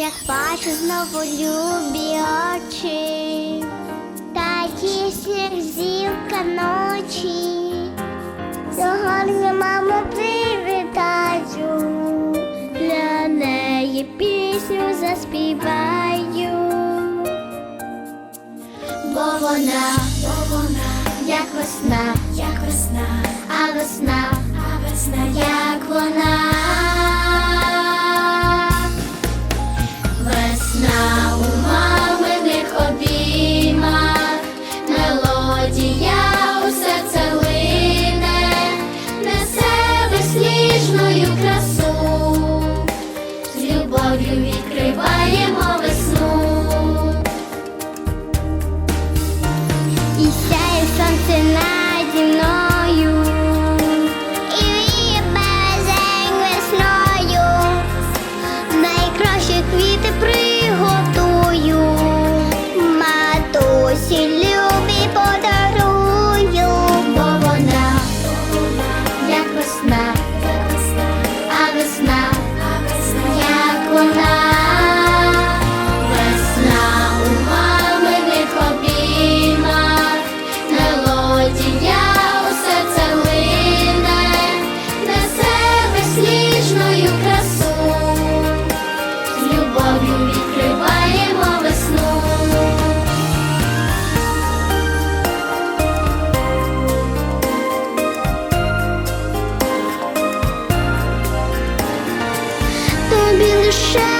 як бачу знову любі очі, та тісних зілка ночі. Сьогодні маму привітаю, для неї пісню заспіваю, бо вона, бо вона, як весна, як весна, а весна, а весна, як вона. Безсніжною красу, з любов'ю відкриваємо весну. І сяє сонце наді мною, і віє весною. Найкращі квіти приготую, матусі мелодія у серце лине, несе безсніжною красу. Любов'ю відкриваємо весну. Лише